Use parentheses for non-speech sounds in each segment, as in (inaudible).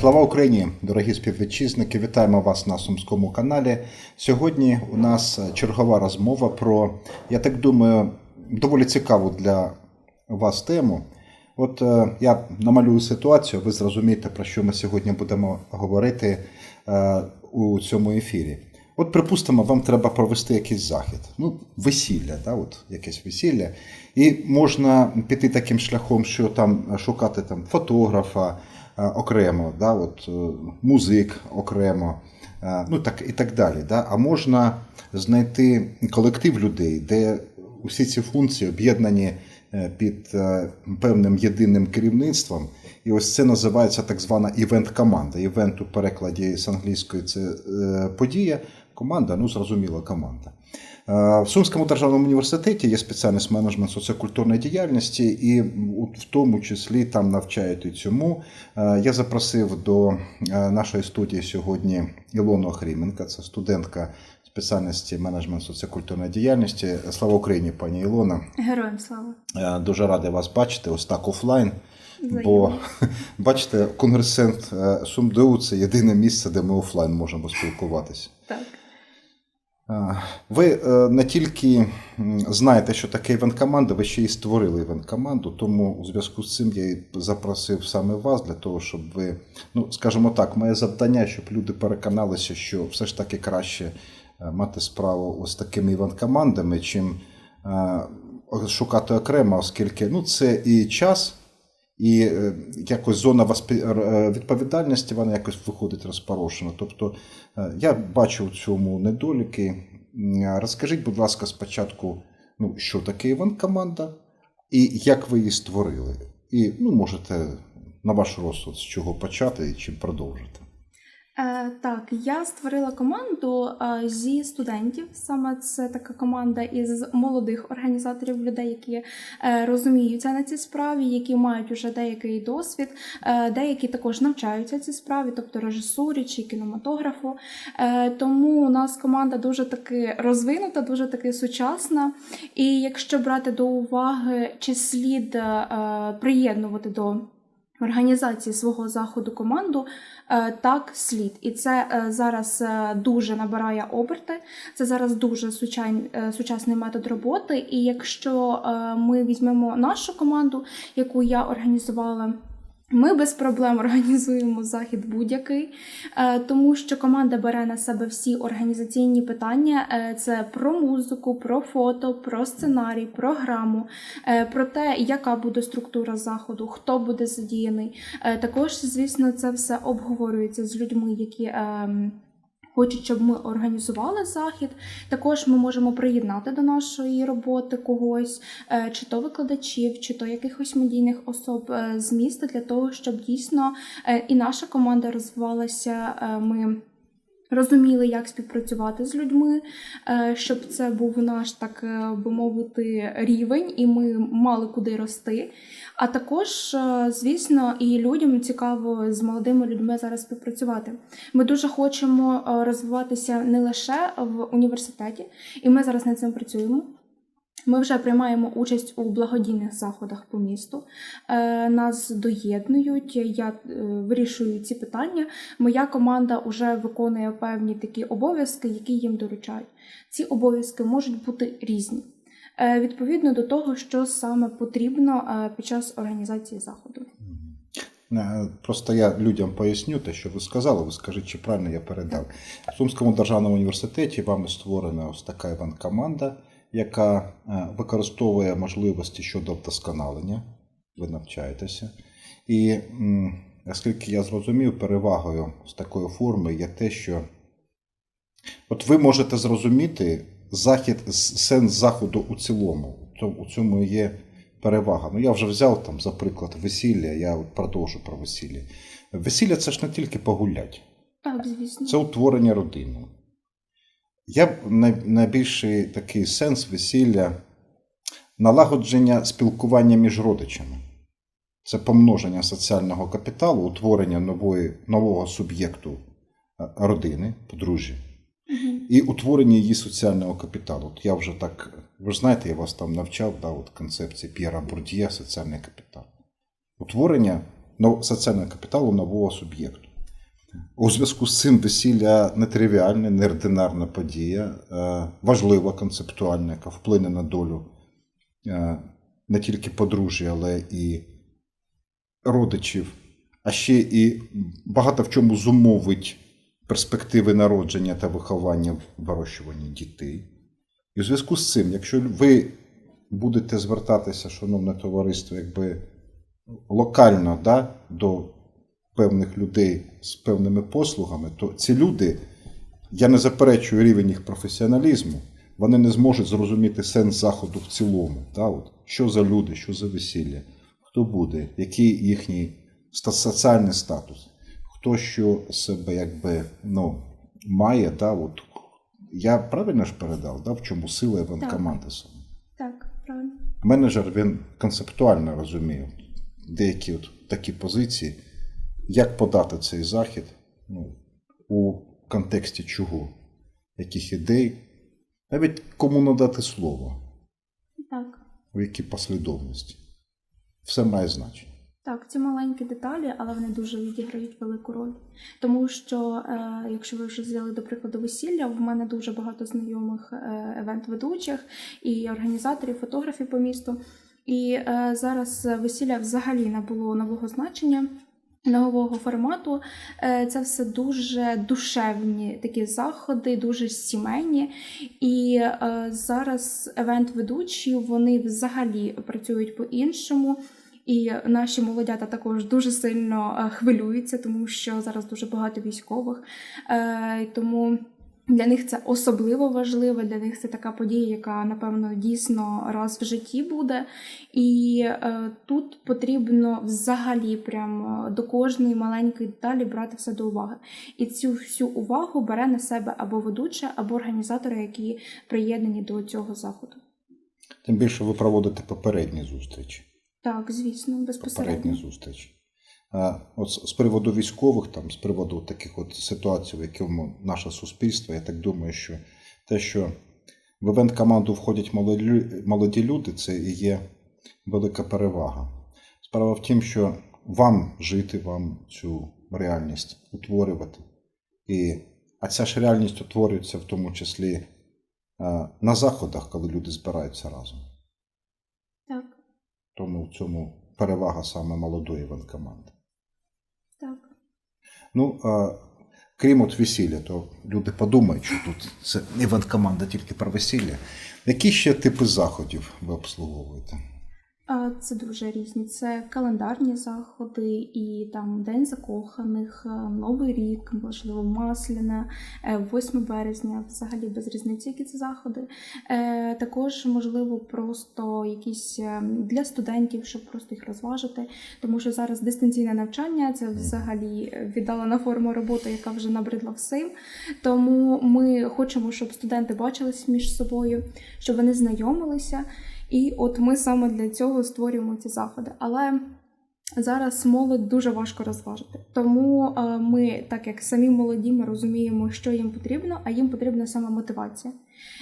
Слава Україні, дорогі співвітчизники! Вітаємо вас на Сумському каналі. Сьогодні у нас чергова розмова про, я так думаю, доволі цікаву для вас тему. От е, я намалюю ситуацію, ви зрозумієте, про що ми сьогодні будемо говорити е, у цьому ефірі. От, припустимо, вам треба провести якийсь захід, ну, весілля, да, от, якесь весілля. І можна піти таким шляхом, що там шукати там, фотографа окремо, да, от, е, музик окремо, е, ну, так, і так далі. Да. А можна знайти колектив людей, де усі ці функції об'єднані е, під е, певним єдиним керівництвом. І ось це називається так звана івент-команда. Івент у перекладі з англійської це е, подія. Команда, ну зрозуміла команда. Е, В Сумському державному університеті є спеціальність менеджмент соціокультурної діяльності, і в тому числі там навчають і цьому. Е, Я запросив до е, нашої студії сьогодні Ілону Охріменка, це студентка спеціальності менеджмент соціокультурної діяльності. Слава Україні, пані Ілона. Героям слава. Дуже радий вас бачити ось так офлайн. Взаємно. Бо (laughs) бачите, конгрес-центр СумДУ це єдине місце, де ми офлайн можемо спілкуватися. Так. Е, Ви е, не тільки знаєте, що таке івент-команда, ви ще й створили івент-команду, тому у зв'язку з цим я і запросив саме вас для того, щоб ви, ну скажімо так, моє завдання, щоб люди переконалися, що все ж таки краще е, мати справу ось такими івент-командами, чим шукати окремо, оскільки ну, це і час. І е, якось зона е, відповідальності вона якось виходить розпорошена. Тобто е, я бачу в цьому недоліки. Розкажіть, будь ласка, спочатку, ну, що таке Іван-команда і як ви її створили. І ну, можете на ваш розсуд, з чого почати і чим продовжити. Е, так, я створила команду е, зі студентів. Саме це така команда із молодих організаторів, людей, які е, розуміються на цій справі, які мають уже деякий досвід, деякі також навчаються цій справі, тобто режисурі чи кінематографу. Тому у нас команда дуже таки розвинута, дуже таки сучасна. І якщо брати до уваги, чи слід приєднувати до організації свого заходу команду, е, так слід. І це е, зараз е, дуже набирає оберти. Це зараз дуже сучасний метод роботи. І якщо ми візьмемо нашу команду, яку я організувала. Ми без проблем організуємо захід будь-який, е, тому що команда бере на себе всі організаційні питання: Е, це про музику, про фото, про сценарій, програму, е, про те, яка буде структура заходу, хто буде задіяний. Також, звісно, це все обговорюється з людьми, які. Хочуть, щоб ми організували захід. Також ми можемо приєднати до нашої роботи когось, е, чи то викладачів, чи то якихось медійних особ е, з міста для того, щоб дійсно е, і наша команда розвивалася. Ми розуміли, як співпрацювати з людьми, е, щоб це був наш, так е, би мовити, рівень, і ми мали куди рости. А також, е, звісно, і людям цікаво з молодими людьми зараз співпрацювати. Ми дуже хочемо розвиватися не лише в університеті, і ми зараз над цим працюємо. Ми вже приймаємо участь у благодійних заходах по місту. Е, Нас доєднують. Я е, вирішую ці питання. Моя команда вже виконує певні такі обов'язки, які їм доручають. Ці обов'язки можуть бути різні. е, Відповідно до того, що саме потрібно під час організації заходу. Просто я людям поясню те, що ви сказали, ви скажіть, чи правильно я передав. В Сумському державному університеті вами створена ось така івент-команда, яка е, використовує можливості щодо вдосконалення. Ви навчаєтеся. І м, оскільки я зрозумів, перевагою з такої форми є те, що от ви можете зрозуміти захід, сенс заходу у цілому. У цьому- є перевага. Ну, я вже взяв там, за приклад, весілля, я продовжу про весілля. Весілля це ж не тільки погулять, Так, звісно. це утворення родини. Я найбільший такий сенс весілля налагодження спілкування між родичами. Це помноження соціального капіталу, утворення нової, нового суб'єкту е, родини, подружжя, і утворення її соціального капіталу. От я вже так, ви ж знаєте, я вас там навчав, да, от концепції П'єра Бурдія, соціальний капітал. Утворення соціального капіталу нового суб'єкту. У зв'язку з цим весілля нетривіальна, неординарна подія, е, важлива концептуальна, яка вплине на долю е, не тільки подружжя, але і родичів, а ще і багато в чому зумовить перспективи народження та виховання в вирощуванні дітей. І у зв'язку з цим, якщо ви будете звертатися, шановне товариство, якби локально да, до певних людей з певними послугами, то ці люди, я не заперечую рівень їх професіоналізму, вони не зможуть зрозуміти сенс заходу в цілому. Да, от, що за люди, що за весілля, хто буде, який їхній соціальний статус, хто що себе якби ну, має. Да, от, я правильно ж передав, да, в чому сила Іван Так. Так, правильно. Менеджер він концептуально розуміє деякі от такі позиції, як подати цей захід ну, у контексті чого, яких ідей, навіть кому надати слово, Так. у якій послідовності. Все має значення. Так, ці маленькі деталі, але вони дуже відіграють велику роль. Тому що, е, якщо ви вже взяли до прикладу весілля, в мене дуже багато знайомих е, евент-ведучих і організаторів, фотографів по місту. І е, зараз весілля взагалі набуло нового значення. Нового формату Е, це все дуже душевні такі заходи, дуже сімейні. І е, зараз евент-ведучі вони взагалі працюють по-іншому. І наші молодята також дуже сильно е, хвилюються, тому що зараз дуже багато військових. Тому для них це особливо важливо. Для них це така подія, яка напевно дійсно раз в житті буде. І е, тут потрібно взагалі прямо до кожної маленької деталі брати все до уваги. І цю всю увагу бере на себе або ведуча, або організатори, які приєднані до цього заходу. Тим більше ви проводите попередні зустрічі. Так, звісно, Попередні безпосередньо. зустрічі. От з приводу військових, там, з приводу таких от ситуацій, в якому наше суспільство, я так думаю, що те, що в івент-команду входять молоді, люди, це і є велика перевага. Справа в тім, що вам жити, вам цю реальність утворювати. І, а ця ж реальність утворюється в тому числі на заходах, коли люди збираються разом. Так, Тому в цьому перевага саме молодої івент-команди. Ну, а, крім от весілля, то люди подумають, що тут це івент-команда тільки про весілля. Які ще типи заходів ви обслуговуєте? Це дуже різні. Це календарні заходи, і там День закоханих, е, Новий рік, можливо, Масляне, е, 8 березня, взагалі без різниці, які це заходи. Е, Також, можливо, просто якісь е, для студентів, щоб просто їх розважити. Тому що зараз дистанційне навчання це взагалі віддалена форма роботи, яка вже набридла всім. Тому ми хочемо, щоб студенти бачились між собою, щоб вони знайомилися. І от ми саме для цього створюємо ці заходи. Але зараз молодь дуже важко розважити. Тому е, ми, так як самі молоді, ми розуміємо, що їм потрібно, а їм потрібна саме мотивація.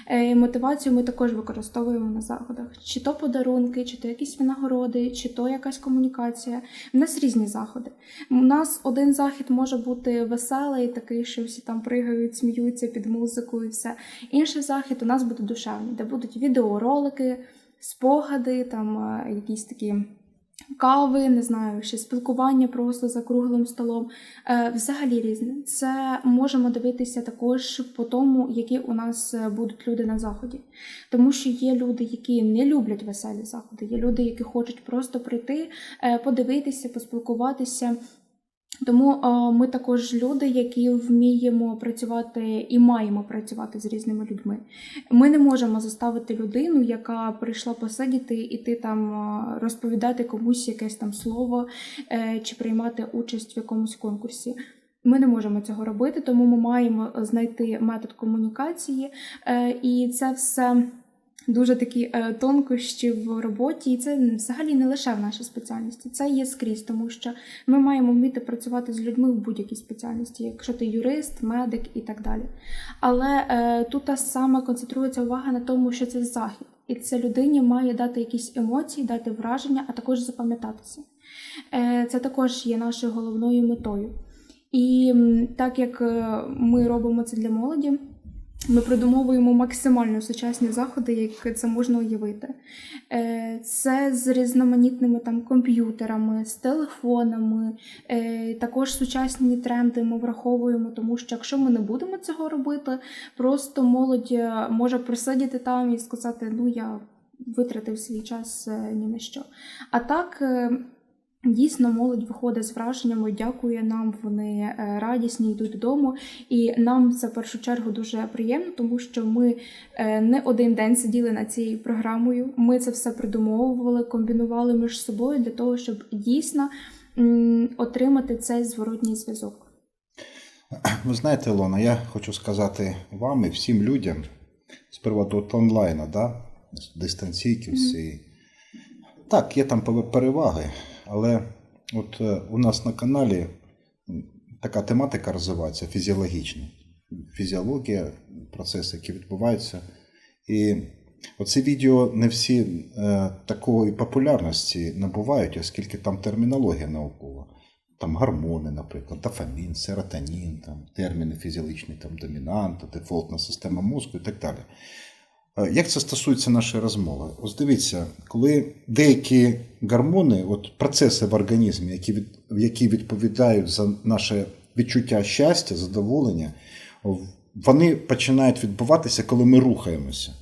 Е, Мотивацію ми також використовуємо на заходах: чи то подарунки, чи то якісь винагороди, чи то якась комунікація. У нас різні заходи. У нас один захід може бути веселий, такий, що всі там пригають, сміються під музику і все. Інший захід у нас буде душевний, де будуть відеоролики, спогади, там якісь такі. Кави, не знаю, ще спілкування просто за круглим столом. Е, взагалі різне. Це можемо дивитися також по тому, які у нас е, будуть люди на заході. Тому що є люди, які не люблять веселі заходи, є люди, які хочуть просто прийти, е, подивитися, поспілкуватися. Тому е, ми також люди, які вміємо працювати і маємо працювати з різними людьми. Ми не можемо заставити людину, яка прийшла посидіти, іти там е, розповідати комусь якесь там слово е, чи приймати участь в якомусь конкурсі. Ми не можемо цього робити, тому ми маємо знайти метод комунікації, і це все дуже такі е, тонкощі в роботі. І це взагалі не лише в нашій спеціальності, це є скрізь, тому що ми маємо вміти працювати з людьми в будь-якій спеціальності, якщо ти юрист, медик і так далі. Але е, тут саме концентрується увага на тому, що це захід, і це людині має дати якісь емоції, дати враження, а також запам'ятатися. Е, це також є нашою головною метою. І так як е, ми робимо це для молоді, ми придумовуємо максимально сучасні заходи, як це можна уявити. Е, Це з різноманітними там комп'ютерами, з телефонами, е, також сучасні тренди ми враховуємо, тому що якщо ми не будемо цього робити, просто молодь е, може просидіти там і сказати, ну я витратив свій час ні на що. А так. Дійсно, молодь виходить з враженнями, дякує нам, вони е, радісні, йдуть додому. І нам це в першу чергу дуже приємно, тому що ми е, не один день сиділи над цією програмою. Ми це все придумовували, комбінували між собою для того, щоб дійсно отримати цей зворотній зв'язок. Ви знаєте, Ілона, я хочу сказати вам і всім людям з приводу онлайну, да? дистанційки всієї. Так, є там переваги, але от е, у нас на каналі така тематика розвивається фізіологічна. Фізіологія, процеси, які відбуваються. І оці відео не всі е, такої популярності набувають, оскільки там термінологія наукова. Там гормони, наприклад, дофамін, серотонін, там, терміни фізіологічні, там, домінанта, дефолтна система мозку і так далі. Е, Як це стосується нашої розмови? Ось дивіться, коли деякі гормони, от процеси в організмі, які, від, які відповідають за наше відчуття щастя, задоволення, вони починають відбуватися, коли ми рухаємося.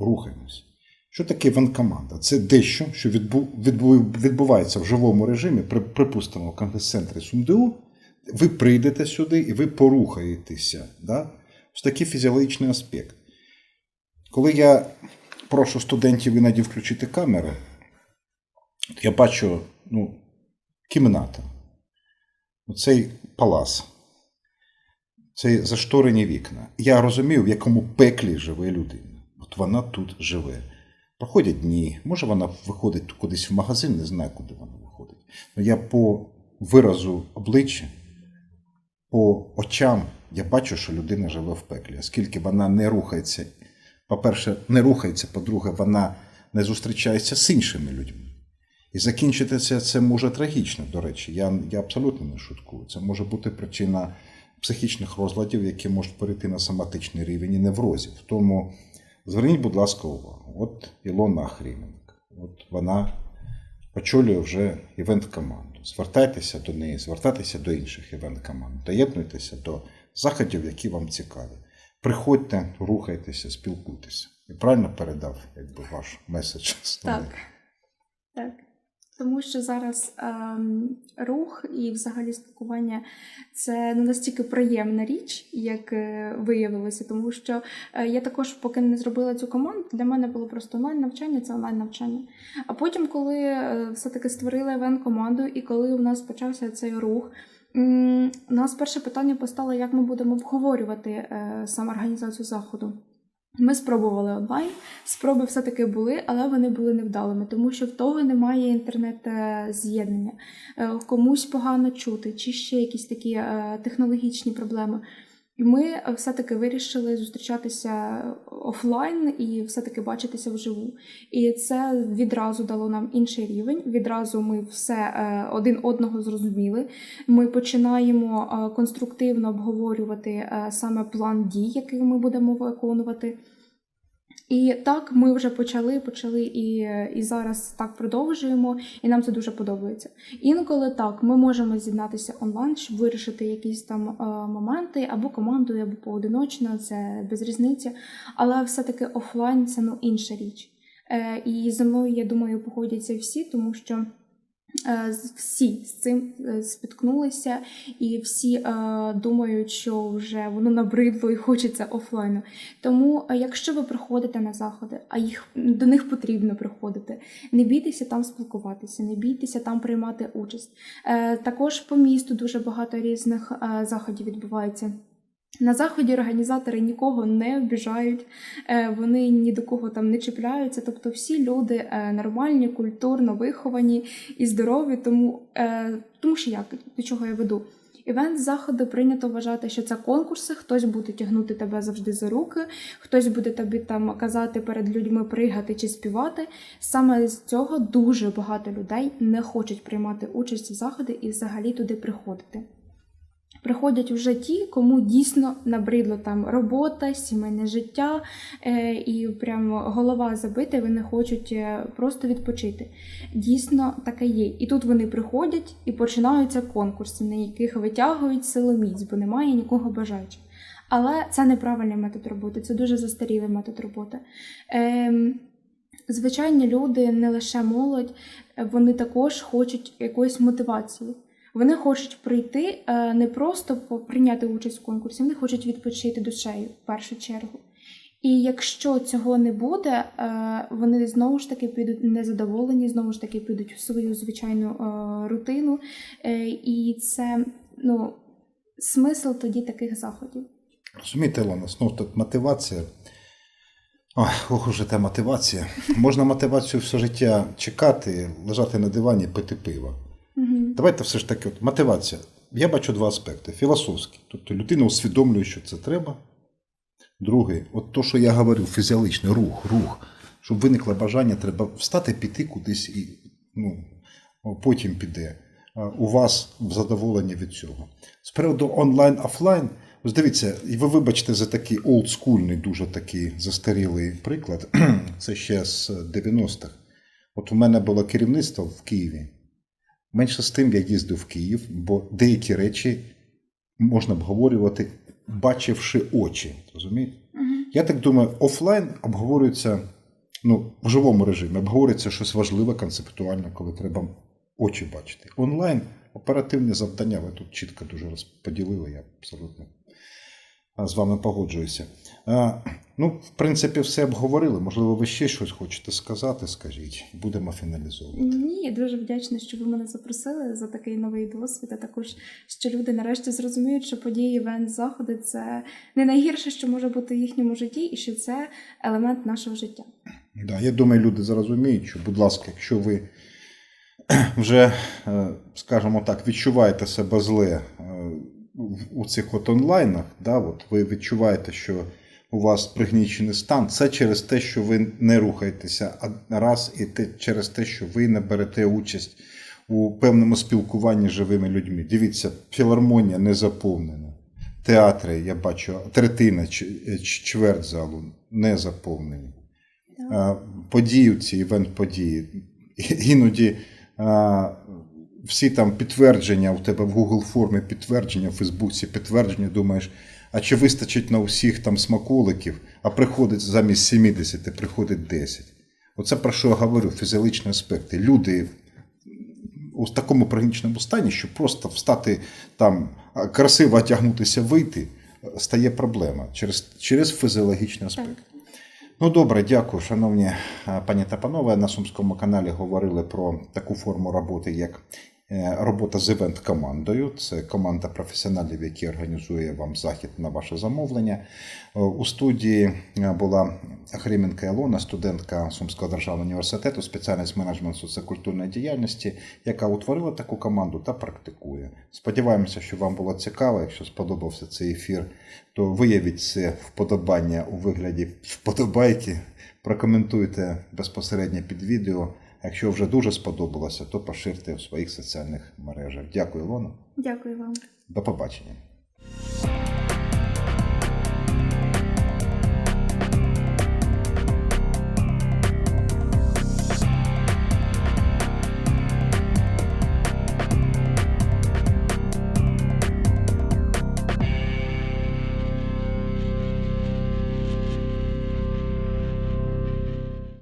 Рухаємося. Що таке ванкоманда? Це дещо, що відбу, відбу, відбувається в живому режимі, при, припустимо, в конгрес-центрі СумДУ. Ви прийдете сюди і ви порухаєтеся. Да? Ось такий фізіологічний аспект. Коли я прошу студентів іноді включити камери, я бачу ну, кімната, цей палац, це зашторені вікна. Я розумію, в якому пеклі живе людина. От вона тут живе. Проходять дні, може вона виходить кудись в магазин, не знаю, куди вона виходить. Але я по виразу обличчя, по очам, я бачу, що людина живе в пеклі, оскільки вона не рухається. По-перше, не рухається, по-друге, вона не зустрічається з іншими людьми. І закінчитися це може трагічно, до речі. Я, я абсолютно не шуткую. Це може бути причина психічних розладів, які можуть перейти на соматичний рівень і неврозів. Тому зверніть, будь ласка, увагу. От Ілона Ахріменко. От вона очолює вже івент-команду. Звертайтеся до неї, звертайтеся до інших івент-команд, доєднуйтеся до заходів, які вам цікаві. Приходьте, рухайтеся, спілкуйтеся. І правильно передав якби, ваш меседж. основний? Так. Так. Тому що зараз ем, рух і взагалі спілкування це не настільки приємна річ, як е, виявилося, тому що е, я також, поки не зробила цю команду, для мене було просто онлайн навчання, це онлайн навчання. А потім, коли е, все-таки створили івент команду, і коли у нас почався цей рух, у нас перше питання постало, як ми будемо обговорювати е, саме організацію заходу. Ми спробували онлайн, спроби все-таки були, але вони були невдалими, тому що в того немає інтернет-з'єднання. Е, Комусь погано чути, чи ще якісь такі е, технологічні проблеми. І ми е, все-таки вирішили зустрічатися офлайн і все-таки бачитися вживу. І це відразу дало нам інший рівень. Відразу ми все е, один одного зрозуміли. Ми починаємо е, конструктивно обговорювати е, саме план дій, який ми будемо виконувати. І так ми вже почали, почали і, і зараз так продовжуємо, і нам це дуже подобається. Інколи так, ми можемо з'єднатися онлайн, щоб вирішити якісь там е, моменти або командою, або поодиночно, це без різниці. Але все-таки офлайн це ну інша річ. Е, і зі мною, я думаю, погодяться всі, тому що. Е, Всі з цим е, спіткнулися, і всі е, думають, що вже воно набридло і хочеться офлайну. Тому, якщо ви приходите на заходи, а їх до них потрібно приходити, не бійтеся там спілкуватися, не бійтеся там приймати участь. Також по місту дуже багато різних заходів відбувається. На заході організатори нікого не обіжають, е, вони ні до кого там не чіпляються. Тобто всі люди е, нормальні, культурно виховані і здорові. Тому, е, тому що як до чого я веду? Івент заходу прийнято вважати, що це конкурси. Хтось буде тягнути тебе завжди за руки, хтось буде тобі там казати перед людьми пригати чи співати. Саме з цього дуже багато людей не хочуть приймати участь в заходи і взагалі туди приходити. Приходять вже ті, кому дійсно набридло там робота, сімейне життя, е, і прямо голова забита, і вони хочуть е, просто відпочити. Дійсно таке є. І тут вони приходять і починаються конкурси, на яких витягують силоміць, бо немає нікого бажаючих. Але це неправильний метод роботи, це дуже застарілий метод роботи. Ем, звичайні люди, не лише молодь, е, вони також хочуть якоїсь мотивації. Вони хочуть прийти е, не просто прийняти участь в конкурсі, вони хочуть відпочити душею в першу чергу. І якщо цього не буде, е, вони знову ж таки підуть незадоволені, знову ж таки підуть в свою звичайну е, рутину. І це ну, смисл тоді таких заходів. Розумієте, Ілона, знов тут мотивація. Ох, уже та мотивація. Можна мотивацію все життя чекати, лежати на дивані, пити пиво. Давайте все ж таки, от, мотивація. Я бачу два аспекти: філософський. Тобто людина усвідомлює, що це треба. Другий, от то, що я говорив, фізіологічний рух, рух. Щоб виникло бажання, треба встати, піти кудись і ну, потім піде. У вас задоволення від цього. З приводу онлайн-офлайн, ось дивіться, і ви вибачте за такий олдскульний, дуже такий застарілий приклад. (clears throat) Це ще з 90-х. От у мене було керівництво в Києві. Менше з тим я їздив в Київ, бо деякі речі можна обговорювати, бачивши очі. Розумієте? Я так думаю, офлайн обговорюється ну, в живому режимі, обговорюється щось важливе концептуально, коли треба очі бачити. Онлайн оперативні завдання, ви тут чітко дуже розподілили, я абсолютно з вами погоджуюся. Ну, в принципі, все обговорили. Можливо, ви ще щось хочете сказати, скажіть, будемо фіналізовувати. Ні, я дуже вдячна, що ви мене запросили за такий новий досвід. А також що люди нарешті зрозуміють, що події, івент, заходи це не найгірше, що може бути в їхньому житті, і що це елемент нашого життя. Да, я думаю, люди зрозуміють, що, будь ласка, якщо ви (clears throat) вже, е, скажімо так, відчуваєте себе зле е, у цих от онлайнах, да, от ви відчуваєте, що у вас пригнічений стан, це через те, що ви не рухаєтеся а раз, і те, через те, що ви не берете участь у певному спілкуванні з живими людьми. Дивіться, філармонія не заповнена. Театри, я бачу, третина, чверть залу не заповнені а, події, ці івент-події. Іноді всі там підтвердження у тебе в Google формі, підтвердження в Фейсбуці, підтвердження, думаєш, а чи вистачить на усіх там смаколиків, а приходить замість 70, приходить 10. Оце про що я говорю, фізіологічні аспекти. Люди у такому пригніченому стані, що просто встати там, красиво одягнутися, вийти, стає проблема через, через фізіологічний аспект. Ну добре, дякую, шановні е, пані та панове. На Сумському каналі говорили про таку форму роботи, як е, робота з івент-командою. Це команда професіоналів, які організує вам захід на ваше замовлення. Е, У студії е, була Хріменка Ілона, студентка Сумського державного університету, спеціальність менеджмент соціокультурної діяльності, яка утворила таку команду та практикує. Сподіваємося, що вам було цікаво. Якщо сподобався цей ефір, то виявіть це вподобання у вигляді вподобайки, прокоментуйте безпосередньо під відео. Якщо вже дуже сподобалося, то поширте в своїх соціальних мережах. Дякую, Ілона. Дякую вам. До побачення.